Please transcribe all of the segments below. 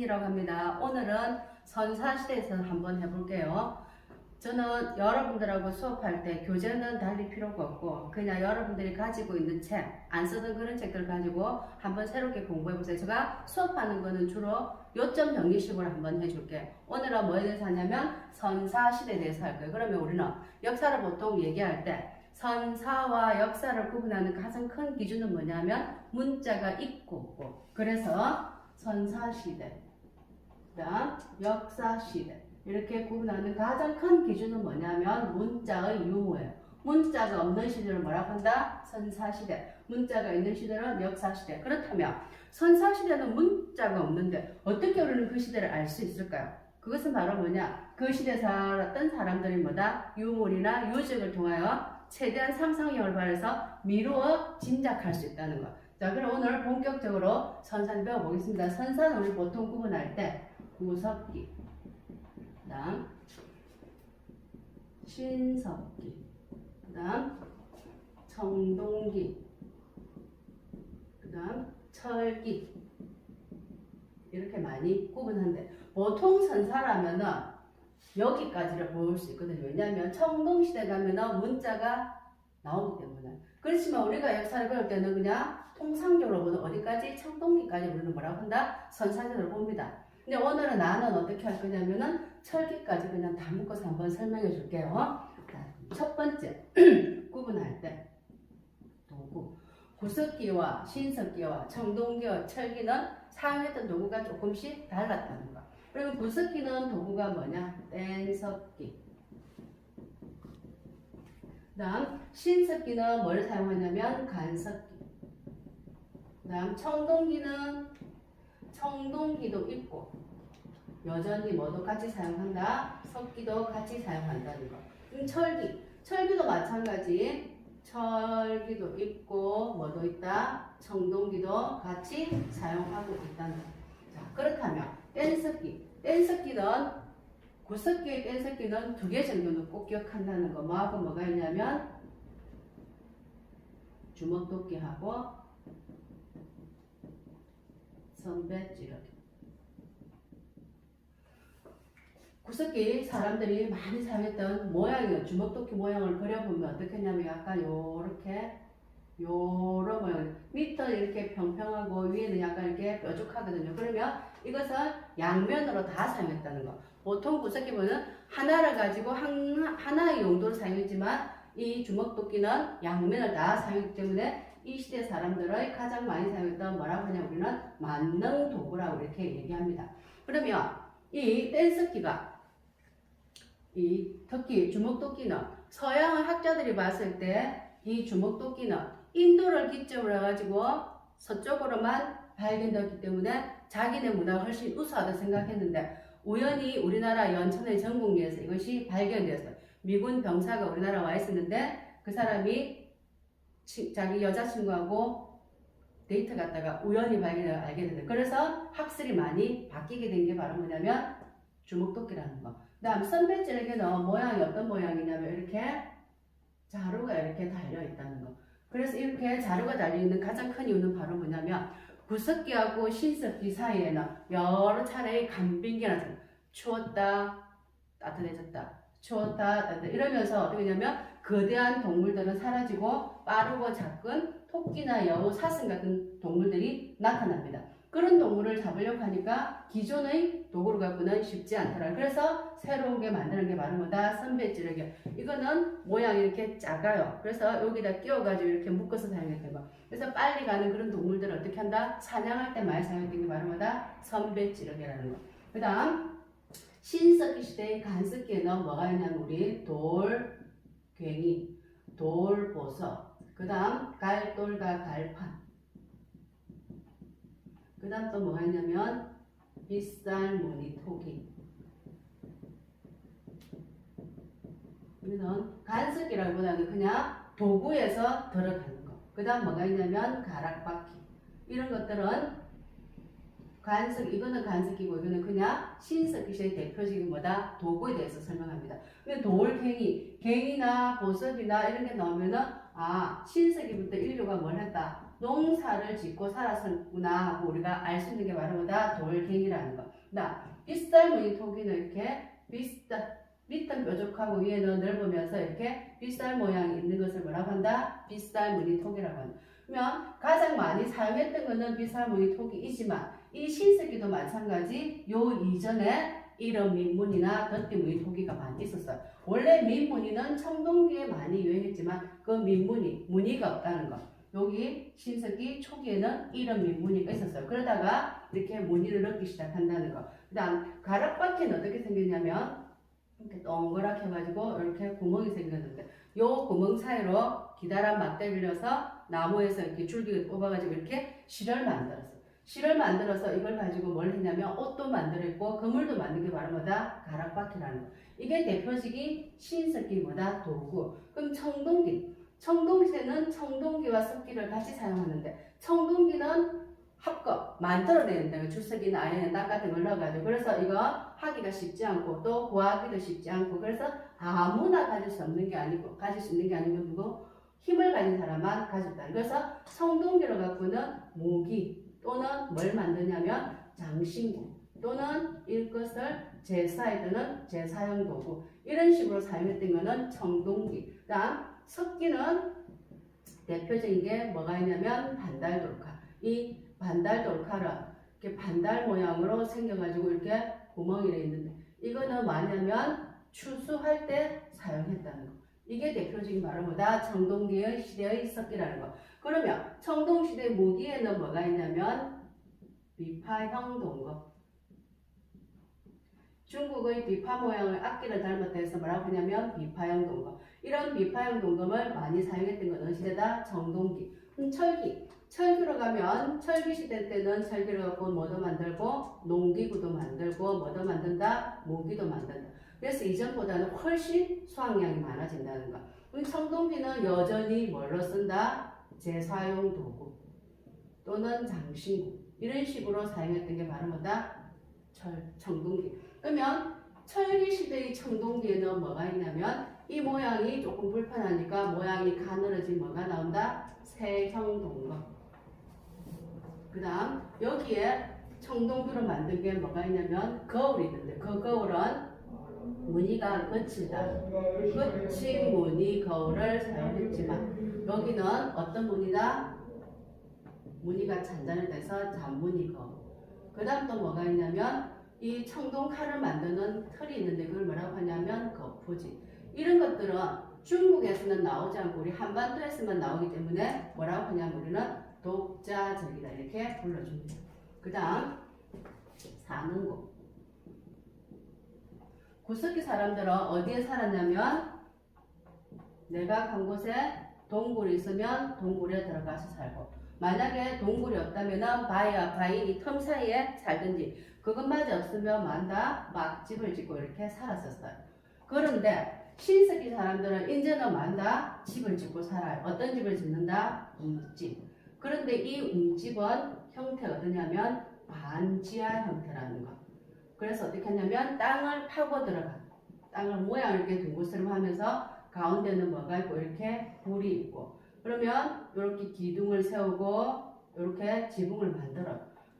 신이라고 합니다. 오늘은 선사시대에서 한번 해볼게요. 저는 여러분들하고 수업할 때 교재는 달리 필요가 없고 그냥 여러분들이 가지고 있는 책, 안 쓰던 그런 책들 가지고 한번 새롭게 공부해보세요. 제가 수업하는 거는 주로 요점 정리식으로 한번 해줄게요. 오늘은 뭐에 대해서 하냐면 선사시대에 대해서 할 거예요. 그러면 우리는 역사를 보통 얘기할 때 선사와 역사를 구분하는 가장 큰 기준은 뭐냐면 문자가 있고 없고 그래서 선사시대 그다음 역사시대 이렇게 구분하는 가장 큰 기준은 뭐냐면 문자의 유무예요. 문자가 없는 시대를 뭐라고 한다? 선사시대. 문자가 있는 시대는 역사시대. 그렇다면 선사시대는 문자가 없는데 어떻게 우리는 그 시대를 알 수 있을까요? 그것은 바로 뭐냐? 그 시대에 살았던 사람들이 뭐다? 유물이나 유적을 통하여 최대한 상상력을 발휘해서 미루어 짐작할 수 있다는 것. 자, 그럼 오늘 본격적으로 선사를 배워보겠습니다. 선사는 우리 보통 구분할 때 구석기, 그다음 신석기, 그다음 청동기, 그다음 철기 이렇게 많이 구분한데 보통 선사라면은 여기까지를 볼수 있거든요. 왜냐하면 청동시대 가면은 문자가 나오기 때문에. 그렇지만 우리가 역사를 배울 때는 그냥 통상적으로 보는 어디까지 청동기까지 우리는 뭐라고 한다? 선사적으로 봅니다. 근데 오늘은 나는 어떻게 할 거냐면은 철기까지 그냥 다 묶어서 한번 설명해 줄게요. 자, 첫 번째 구분할 때 도구 구석기와 신석기와 청동기와 철기는 사용했던 도구가 조금씩 달랐다는 거. 그러면 구석기는 도구가 뭐냐? 뗀석기. 그다음 신석기는 뭘 사용하냐면 간석기. 그다음 청동기는 청동기도 있고 여전히 뭐도 같이 사용한다. 석기도 같이 사용한다는 거. 그럼 철기, 철기도 마찬가지. 철기도 있고 뭐도 있다. 청동기도 같이 사용하고 있다는 거. 자, 그렇다면 뗀석기, 뗀석기는 구석기의 뗀석기는 두 개 정도는 꼭 기억한다는 거. 뭐하고 뭐가 있냐면 주먹도끼하고 선배찌르기. 구석기 사람들이 많이 사용했던 모양이요. 주먹도끼 모양을 그려보면 어떻게 했냐면 약간 요렇게 요런 모양. 밑은 이렇게 평평하고 위에는 약간 이렇게 뾰족하거든요. 그러면 이것은 양면으로 다 사용했다는 거. 보통 구석기 보면 하나를 가지고 한, 하나의 용도로 사용했지만 이 주먹도끼는 양면을 다 사용했기 때문에 이 시대 사람들의 가장 많이 사용했던 뭐라고 하냐 우리는 만능 도구라고 이렇게 얘기합니다. 그러면 이 뗀석기가 이 토끼 주먹도끼는 서양 학자들이 봤을 때 이 주먹도끼는 인도를 기점으로 해가지고 서쪽으로만 발견되었기 때문에 자기네 문화가 훨씬 우수하다 생각했는데 우연히 우리나라 연천의 전국리에서 이것이 발견되었어요. 미군 병사가 우리나라 와 있었는데 그 사람이 치- 자기 여자친구하고 데이트 갔다가 우연히 발견을 알게 됐어요. 그래서 학술이 많이 바뀌게 된 게 바로 뭐냐면 주먹도끼라는 거. 그다음 선배줄에게는 모양이 어떤 모양이냐면 이렇게 자루가 이렇게 달려 있다는 거. 그래서 이렇게 자루가 달려 있는 가장 큰 이유는 바로 뭐냐면 구석기하고 신석기 사이에는 여러 차례의 간빙기가 나타나. 추웠다, 따뜻해졌다. 추웠다, 따뜻해. 이러면서 어떻게 되냐면 거대한 동물들은 사라지고 빠르고 작은 토끼나 여우, 사슴 같은 동물들이 나타납니다. 그런 동물을 잡으려고 하니까 기존의 도구를 갖고는 쉽지 않더라. 그래서 새로운 게 만드는 게 바로 뭐다? 선배찌르기. 이거는 모양이 이렇게 작아요. 그래서 여기다 끼워가지고 이렇게 묶어서 사용했던 거. 그래서 빨리 가는 그런 동물들을 어떻게 한다? 사냥할 때 많이 사용했던 게 바로 뭐다? 선배찌르기라는 거. 그 다음, 신석기 시대의 간석기에는 뭐가 있냐면 우리 돌, 괭이, 돌 보석, 그 다음 갈돌과 갈판, 그 다음 또 뭐가 있냐면 빗살, 무늬, 토기. 이거는 간석이라기보다는 그냥 도구에서 들어가는 거. 그 다음 뭐가 있냐면 가락바퀴. 이런 것들은 간석, 이거는 간석이고 이거는 그냥 신석기시의 대표적인 뭐다? 도구에 대해서 설명합니다. 근데 돌갱이, 갱이나 보석이나 이런 게 나오면은 아, 신석기부터 인류가 뭘 했다? 농사를 짓고 살았구나 하고 우리가 알 수 있는 게 바로 뭐다? 돌갱이라는 거. 나 빗살 무늬 토기는 이렇게 빗살 밑은 뾰족하고 위에는 넓으면서 이렇게 빗살 모양이 있는 것을 뭐라고 한다? 빗살 무늬 토기라고 한다. 그러면 가장 많이 사용했던 것은 빗살 무늬 토기이지만 이 신석기도 마찬가지 요 이전에 이런 민문이나 덧띠 무늬 토기가 많이 있었어요. 원래 민무늬는 청동기에 많이 유행했지만 그 민무늬, 무늬가 없다는 거. 여기 신석기 초기에는 이런 민무늬가 있었어요. 그러다가 이렇게 무늬를 넣기 시작한다는 거. 그 다음 가락바퀴는 어떻게 생겼냐면 이렇게 동그랗게 해가지고 이렇게 구멍이 생겼는데 요 구멍 사이로 기다란 막대를 넣어서 나무에서 이렇게 줄기를 뽑아가지고 이렇게 실을 만들었어. 실을 만들어서 이걸 가지고 뭘 했냐면 옷도 만들었고 그물도 만든 게 바로 뭐다? 가락바퀴라는 거. 이게 대표적인 신석기보다 도구. 그럼 청동기. 청동기는 청동기와 석기를 같이 사용하는데 청동기는 합거 만들어내는데 주석이나 땅 같은 걸 넣어가지고 그래서 이거 하기가 쉽지 않고 또 구하기도 쉽지 않고 그래서 아무나 가질 수 없는 게 아니고 가질 수 있는 게 아니고 누구 힘을 가진 사람만 가졌다. 그래서 청동기로 갖고는 모기 또는 뭘 만드냐면 장신구 또는 이것을 제사에 드는 제사용 도구 이런 식으로 사용했던 거는 청동기. 그다음 석기는 대표적인 게 뭐가 있냐면 반달 돌카. 이 반달 돌카를 이렇게 반달 모양으로 생겨가지고 이렇게 구멍이 돼 있는데 이거는 뭐냐면 추수할 때 사용했다는 거. 이게 대표적인 바로 뭐다? 청동기의 시대의 석기라는 거. 그러면 청동시대 무기에는 뭐가 있냐면 비파형 동거. 중국의 비파 모양의 악기를 닮았다 해서 뭐라고 하냐면 비파형 동거. 이런 비파형 동검을 많이 사용했던 건 어느 시대다? 청동기. 그럼 철기. 철기로 가면 철기 시대 때는 철기를 갖고 뭐도 만들고 농기구도 만들고 뭐도 만든다? 모기도 만든다. 그래서 이전보다는 훨씬 수확량이 많아진다는 거. 그럼 청동기는 여전히 뭘로 쓴다? 제사용 도구 또는 장신구 이런 식으로 사용했던 게 바로 뭐다? 철, 청동기. 그러면 철기 시대의 청동기에는 뭐가 있냐면 이 모양이 조금 불편하니까 모양이 가늘어진 뭐가 나온다? 세형 동거. 그 다음 여기에 청동기로 만든 게 뭐가 있냐면 거울이 있는데 그 거울은 무늬가 거칠다. 거친 무늬 거울을 사용했지만 여기는 어떤 무늬다? 무늬가 잔잔해서 잔무늬 거울. 그 다음 또 뭐가 있냐면 이 청동 칼을 만드는 틀이 있는데 그걸 뭐라고 하냐면 거푸지. 이런 것들은 중국에서는 나오지 않고 우리 한반도에서만 나오기 때문에 뭐라고 하냐면 우리는 독자적이다 이렇게 불러줍니다. 그 다음 사는 곳. 구석기 사람들은 어디에 살았냐면 내가 간 곳에 동굴이 있으면 동굴에 들어가서 살고 만약에 동굴이 없다면 바위와 바위 이 틈 사이에 살든지 그것마저 없으면 만다 막 집을 짓고 이렇게 살았었어요. 그런데 신석기 사람들은 이제는 만다 집을 짓고 살아요. 어떤 집을 짓는다? 웅집. 그런데 이 웅집은 형태가 어떠냐면 반지하 형태라는 거. 그래서 어떻게 하냐면 땅을 파고 들어가. 땅을 모양을 이렇게 둥글스름 하면서 가운데는 뭐가 있고 이렇게 불이 있고 그러면 이렇게 기둥을 세우고 이렇게 지붕을 만들어.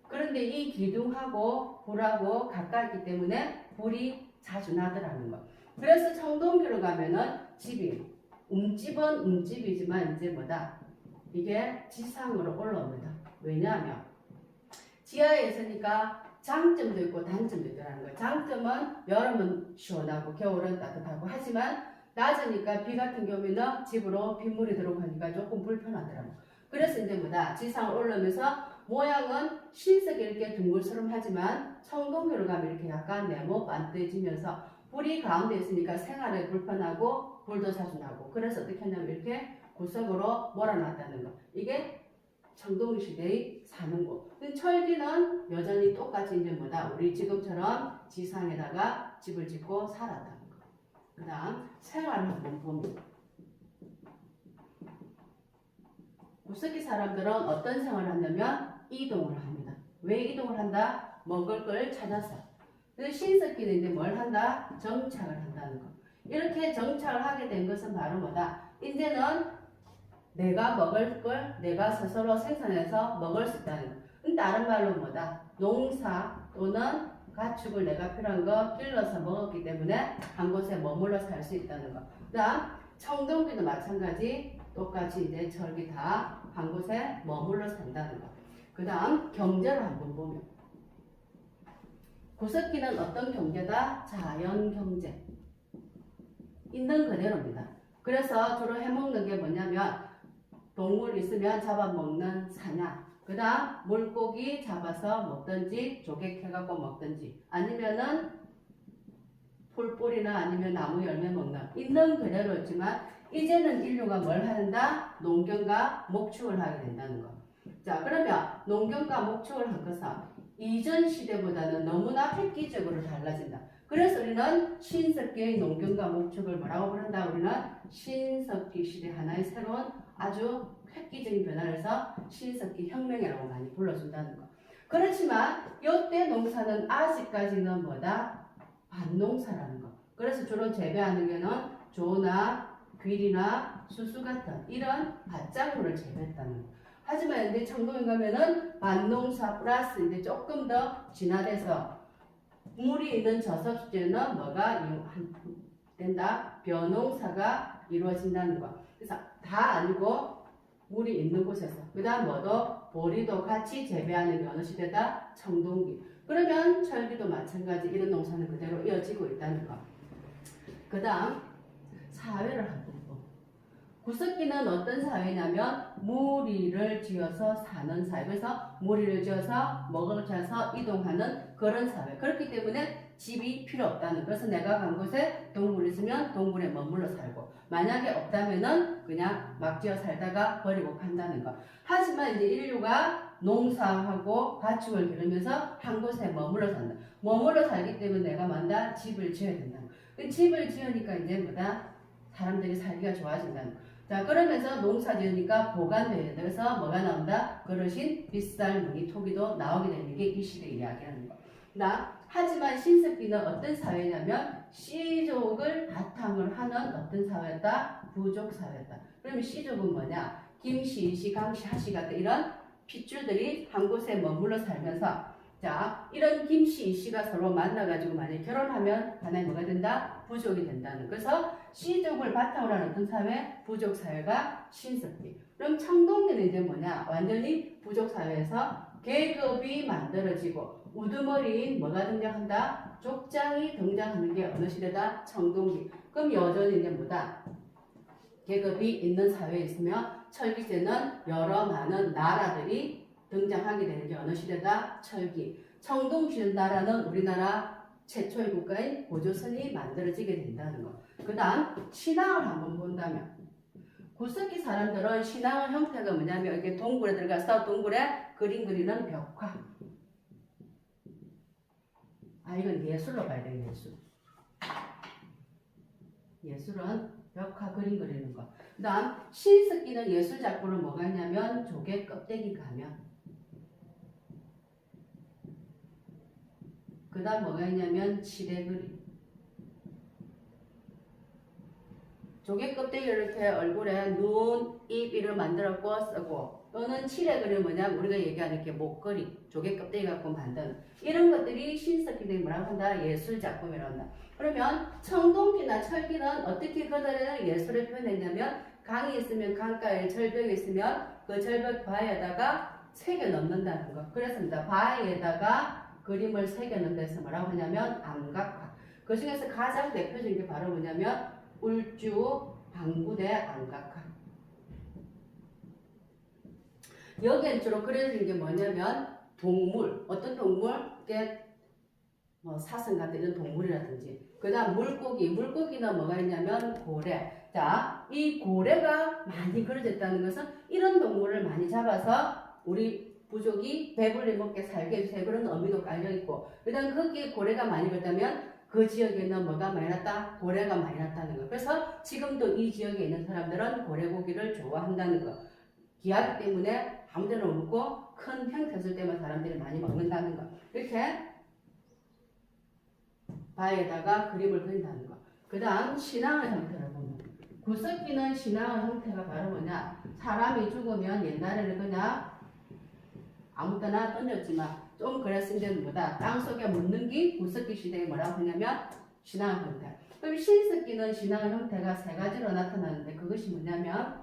그런데 이 기둥하고 불하고 가까이 있기 때문에 불이 자주 나더라는 거. 그래서 청동기로 가면은 집이 움집은 움집이지만 이제 뭐다? 이게 지상으로 올라옵니다. 왜냐하면 지하에 있으니까 장점도 있고 단점도 있더라는 거예요. 장점은 여름은 시원하고 겨울은 따뜻하고 하지만 낮으니까 비 같은 경우에는 집으로 빗물이 들어가니까 조금 불편하더라고. 그래서 이제 뭐다 지상을 올라오면서 모양은 신석이 이렇게 둥글스름하지만 청동기로 가면 이렇게 약간 네모 반듯해지면서 불이 가운데 있으니까 생활에 불편하고 불도 자주 나고 그래서 어떻게 하냐면 이렇게 구석으로 몰아놨다는 거. 이게 청동기 시대의 사는 곳. 철기는 여전히 똑같이 이제 뭐다 우리 지금처럼 지상에다가 집을 짓고 살았다는 거. 그 다음 한번 봅니다. 구석기 사람들은 어떤 생활을 한다면 이동을 합니다. 왜 이동을 한다? 먹을 걸 찾아서. 근데 신석기는 이제 뭘 한다? 정착을 한다는 거. 이렇게 정착을 하게 된 것은 바로 뭐다? 이제는 내가 먹을 걸 내가 스스로 생산해서 먹을 수 있다는 거. 다른 말로 뭐다? 농사 또는 가축을 내가 필요한 거 길러서 먹었기 때문에 한 곳에 머물러 살 수 있다는 거. 그 다음 청동기도 마찬가지 똑같이 이제 절기 다 한 곳에 머물러 산다는 거. 그 다음 경제를 한번 보면 구석기는 어떤 경제다? 자연 경제. 있는 그대로입니다. 그래서 주로 해먹는 게 뭐냐면 동물 있으면 잡아먹는 사냥. 그 다음 물고기 잡아서 먹든지 조개캐갖고 먹든지 아니면은 풀뿌리나 아니면 나무 열매 먹는 있는 그대로였지만 이제는 인류가 뭘 하는다? 농경과 목축을 하게 된다는 거. 자 그러면 농경과 목축을 한 것은 이전 시대보다는 너무나 획기적으로 달라진다. 그래서 우리는 신석기의 농경과 목축을 뭐라고 부른다? 우리는 신석기 시대 하나의 새로운 아주 획기적인 변화를 해서 신석기 혁명이라고 많이 불러준다는 거. 그렇지만 이때 농사는 아직까지는 뭐다? 반농사라는 거. 그래서 주로 재배하는 게는 조나 귀리나 수수 같은 이런 밭작물을 재배했다는 거. 하지만 이제 청동에 가면은 반농사 플러스 이제 조금 더 진화돼서 물이 있는 저섭지는 뭐가 된다? 벼농사가 이루어진다는 거. 그래서 다 아니고 물이 있는 곳에서 그 다음 뭐도 보리도 같이 재배하는 게 어느 시대다? 청동기 그러면 철기도 마찬가지 이런 농사는 그대로 이어지고 있다는 거. 그 다음 사회를 한번 보. 구석기는 어떤 사회냐면 무리를 지어서 사는 사회. 그래서 무리를 지어서 먹을 찾아서 이동하는 그런 사회. 그렇기 때문에 집이 필요 없다는. 그래서 내가 간 곳에 동굴이 있으면 동굴에 머물러 살고 만약에 없다면은 그냥 막 지어 살다가 버리고 간다는 거. 하지만 이제 인류가 농사하고 가축을 기르면서 한 곳에 머물러 산다. 머물러 살기 때문에 내가 만다 집을 지어야 된다. 그 집을 지으니까 이제 뭐다 사람들이 살기가 좋아진다는 거. 자 그러면서 농사 지으니까 보관돼야 된다. 그래서 뭐가 나온다? 그릇인 빗살 무기 토기도 나오게 되는 게 이 시대 이야기라는 거. 나 하지만 신석기는 어떤 사회냐면 씨족을 바탕을 하는 어떤 사회였다? 부족 사회였다. 그러면 씨족은 뭐냐? 김씨, 이씨, 강씨, 하씨 같은 이런 핏줄들이 한 곳에 머물러 살면서 자 이런 김씨, 이씨가 서로 만나가지고 만약 결혼하면 하나의 뭐가 된다? 부족이 된다는. 그래서 씨족을 바탕으로 하는 어떤 사회? 부족 사회가 신석기. 그럼 청동기는 이제 뭐냐? 완전히 부족 사회에서 계급이 만들어지고 우두머리인 뭐가 등장한다? 족장이 등장하는 게 어느 시대다? 청동기. 그럼 여전히 이제 뭐다? 계급이 있는 사회에 있으며 철기제는 여러 많은 나라들이 등장하게 되는 게 어느 시대다? 철기. 청동기 나라는 우리나라 최초의 국가인 고조선이 만들어지게 된다는 거. 그 다음 신앙을 한번 본다면 구석기 사람들은 신앙의 형태가 뭐냐면 이게 동굴에 들어가서 동굴에 그림 그리는 벽화. 아 이건 예술로 봐야 돼 예술. 예술은 벽화 그림 그리는 거. 그다음 신석기는 예술 작품을 뭐가 있냐면 조개 껍데기 가면. 그다음 뭐가 있냐면 칠해 그림. 조개 껍데기를 이렇게 얼굴에 눈, 입 이를 만들었고 쓰고 또는 칠해 그림 뭐냐 우리가 얘기하는 게 목걸이, 조개 껍데기 갖고 만든 이런 것들이 신석기들이 뭐라고 한다? 예술 작품이라고 한다. 그러면 청동기나 철기는 어떻게 그들의 예술을 표현했냐면 강이 있으면 강가에 절벽이 있으면 그 절벽 바위에다가 새겨 넣는다는 거. 그렇습니다. 바위에다가 그림을 새겨 넣는 데서 뭐라고 하냐면 암각화. 그 중에서 가장 대표적인 게 바로 뭐냐면 울주 방구대 암각화. 여기엔 주로 그려진 게 뭐냐면 동물, 어떤 동물, 이게 뭐 사슴 같은 이런 동물이라든지. 그 다음 물고기, 물고기는 뭐가 있냐면 고래. 자, 이 고래가 많이 그려졌다는 것은 이런 동물을 많이 잡아서 우리 부족이 배불리 먹게 살게 해주세요. 그런 의미도 깔려있고. 그 다음 거기에 고래가 많이 그렸다면 그 지역에는 뭐가 많이 났다? 고래가 많이 났다는 거. 그래서 지금도 이 지역에 있는 사람들은 고래고기를 좋아한다는 거. 귀하기 때문에 아무 데나 먹고 큰 형태였을 때만 사람들이 많이 먹는다는 거 이렇게 바에다가 그림을 그린다는 거. 그 다음 신앙의 형태를 보면 구석기는 신앙의 형태가 바로 뭐냐? 사람이 죽으면 옛날에는 그냥 아무 때나 던졌지만 좀 그랬을 때는 뭐다 땅속에 묻는 게 구석기 시대에 뭐라고 하냐면 신앙 형태 그럼 신석기는 신앙 형태가 세 가지로 나타나는데 그것이 뭐냐면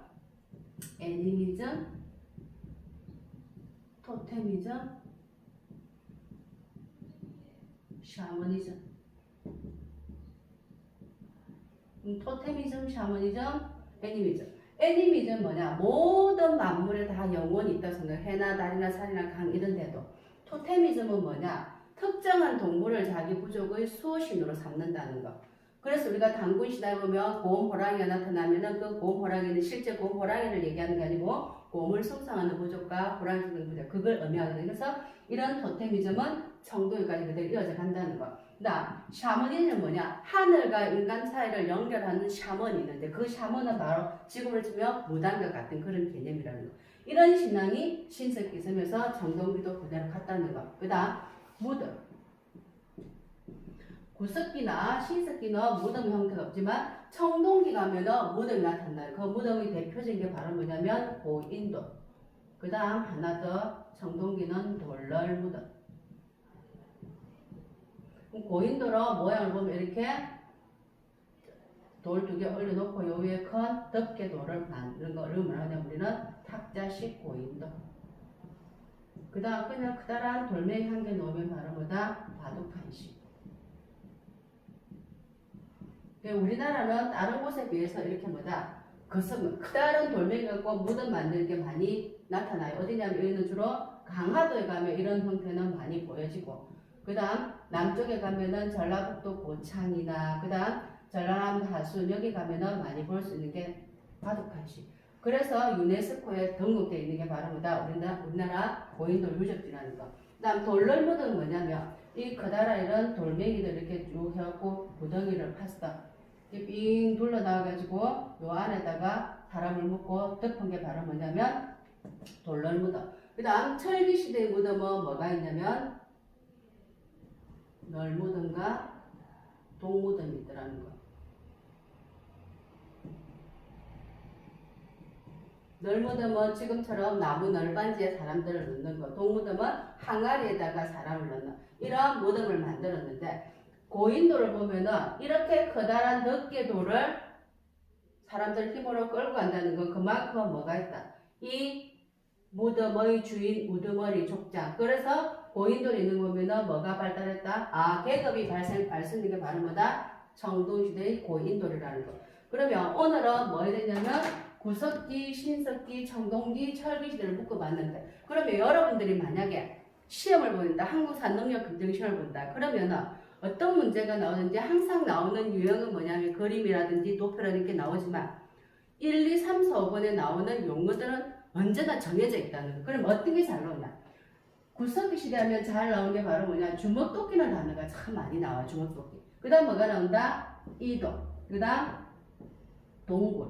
애니미즘 토테미즘 샤머니즘 음, 토테미즘, 샤머니즘, 애니미즘. 애니미즘 뭐냐? 모든 만물에 다 영혼이 있다 생각. 해나 달이나 산이나 강 이런 데도. 토테미즘은 뭐냐? 특정한 동물을 자기 부족의 수호신으로 삼는다는 거. 그래서 우리가 당군 시대에 보면 고음 호랑이가 나타나면은 그 고음 호랑이는 실제 고음 호랑이를 얘기하는 게 아니고 고음을 숭상하는 부족과 숭상 부족 그걸 의미하거든요. 그래서 이런 토테미즘은 청도까지 그대로 이어져 간다는 거. 나 샤머니는 뭐냐? 하늘과 인간 사이를 연결하는 샤먼이 있는데 그 샤먼은 바로 지금을 치면 무당과 같은 그런 개념이라는 거. 이런 신앙이 신석기 섬에서 정동기도 그대로 갔다는 거. 그다음 무덤. 구석기나 신석기는 무덤 형태가 없지만 청동기 가면은 무덤이 나타나요. 그 무덤의 대표적인 게 바로 뭐냐면 고인도. 그다음 하나 더 청동기는 돌널 무덤. 고인도로 모양을 보면 이렇게 돌 두 개 올려놓고 요 위에 큰 덮개 돌을 만드는 거를 하냐 우리는 탁자식 고인도. 그 다음 그냥 크다란 돌멩이 한 개 놓으면 바로 뭐다? 바둑판식. 그러니까 우리나라는 다른 곳에 비해서 이렇게 뭐다? 거스면 크다란 돌멩이 갖고 무덤 만드는 게 많이 나타나요. 어디냐면 여기는 주로 강화도에 가면 이런 형태는 많이 보여지고 그 다음 남쪽에 가면은 전라북도 고창이나 그 다음 전라남 하순 여기 가면은 많이 볼 수 있는 게 바둑판식. 그래서 유네스코에 등록되어 있는 게 바로 뭐다? 우리나라, 우리나라 고인돌 유적지라는 거. 그 다음 돌널무덤은 뭐냐면 이 커다란 이런 돌멩이들 이렇게 쭉 해갖고 구덩이를 팠어. 이렇게 빙 둘러 나와가지고 요 안에다가 사람을 묻고 덮은 게 바로 뭐냐면 돌널무덤. 그 다음 철기 시대의 무덤은 뭐가 있냐면 널 무덤과 동무덤이 있더라는 거. 널무덤은 지금처럼 나무 널반지에 사람들을 넣는 거. 동무덤은 항아리에다가 사람을 넣는 이런 무덤을 만들었는데 고인돌을 보면은 이렇게 커다란 덮개돌을 사람들 힘으로 끌고 간다는 건 그만큼 뭐가 있다. 이 무덤의 주인 우두머리 족장. 그래서 고인돌이 있는 거 보면은 뭐가 발달했다? 아, 계급이 발생, 발생된 게 바로 뭐다? 청동시대의 고인돌이라는 거. 그러면 오늘은 뭐 해야 되냐면 구석기, 신석기, 청동기, 철기시대를 묶어봤는데 그러면 여러분들이 만약에 시험을 보는다. 한국사 능력 검정 시험을 본다. 그러면은 어떤 문제가 나오는지 항상 나오는 유형은 뭐냐면 그림이라든지 도표라든지 나오지만 1, 2, 3, 4, 5번에 나오는 용어들은 언제나 정해져 있다는 거. 그럼 어떤 게 잘 나오냐? 구석기 시대 하면 잘 나오는 게 바로 뭐냐? 주먹도끼는 단어가 참 많이 나와, 주먹도끼. 그 다음 뭐가 나온다? 이도. 그 다음 동굴.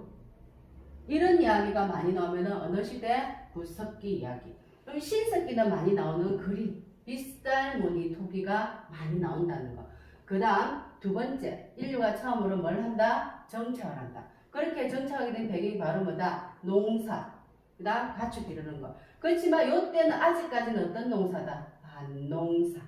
이런 이야기가 많이 나오면은 어느 시대? 구석기 이야기. 그럼 신석기는 많이 나오는 그림. 빗살 무늬 토기가 많이 나온다는 거. 그 다음 두 번째, 인류가 처음으로 뭘 한다? 정착을 한다. 그렇게 정착하게 된 배경이 바로 뭐다? 농사. 그 다음 가축 기르는 거. 그렇지만 이때는 아직까지는 어떤 농사다? 반농사.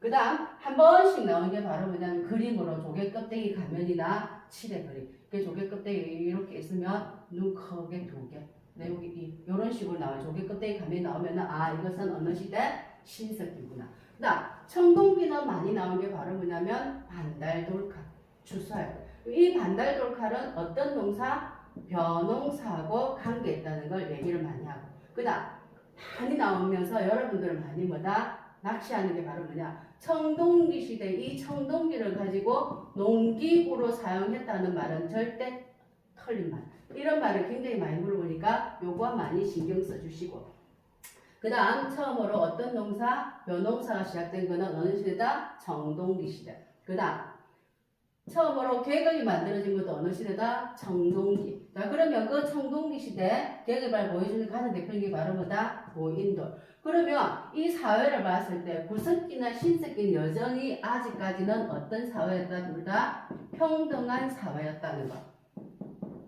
그 다음 한 번씩 나오는 게 바로 뭐냐면 그림으로 조개 껍데기 가면이나 칠의 그림. 그 조개 껍데기 이렇게 있으면 눈 크게 두 개. 네, 여기 이, 이런 식으로 나와요. 조개 껍데기 가면이 나오면은 아 이것은 어느 시대? 신석기구나. 나 청동기는 많이 나오는 게 바로 뭐냐면 반달돌칼. 주사요. 이 반달돌칼은 어떤 농사? 벼농사하고 관계 있다는 걸 얘기를 많이 하고. 그 다음 많이 나오면서 여러분들은 많이 뭐다? 낚시하는 게 바로 뭐냐? 청동기 시대 이 청동기를 가지고 농기구로 사용했다는 말은 절대 틀린 말. 이런 말을 굉장히 많이 물어보니까 요거 많이 신경 써주시고. 그 다음 처음으로 어떤 농사? 벼농사가 시작된 거는 어느 시대다? 청동기 시대. 그 다음 처음으로 계급이 만들어진 것도 어느 시대다? 청동기. 자 그러면 그 청동기 시대 계급을 보여주는 가장 대표적인 게 바로 뭐다? 고인돌. 그러면 이 사회를 봤을 때 구석기나 신석기는 여전히 아직까지는 어떤 사회였다? 둘 다 평등한 사회였다는 거.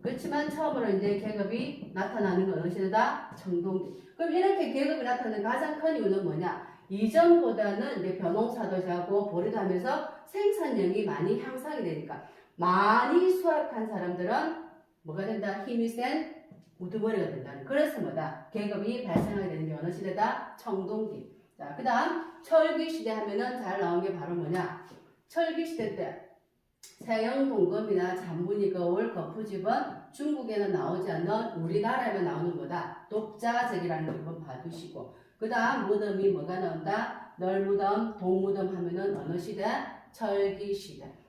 그렇지만 처음으로 이제 계급이 나타나는 건 시대다? 청동기. 그럼 이렇게 계급이 나타나는 가장 큰 이유는 뭐냐? 이전보다는 이제 벼농사도 자고 보리도 하면서 생산량이 많이 향상이 되니까 많이 수확한 사람들은 뭐가 된다? 힘이 센 우두머리가 된다는. 뭐다? 계급이 발생하게 되는 게 어느 시대다? 청동기. 자, 그 다음 철기 시대 하면은 잘 나온 게 바로 뭐냐? 철기 시대 때 세영 동검이나 잔분이 거울 거푸집은 중국에는 나오지 않는 우리나라에만 나오는 거다. 독자적이라는 걸 봐두시고 그 다음 무덤이 뭐가 나온다? 널무덤, 동무덤 하면은 어느 시대? 철기 시대.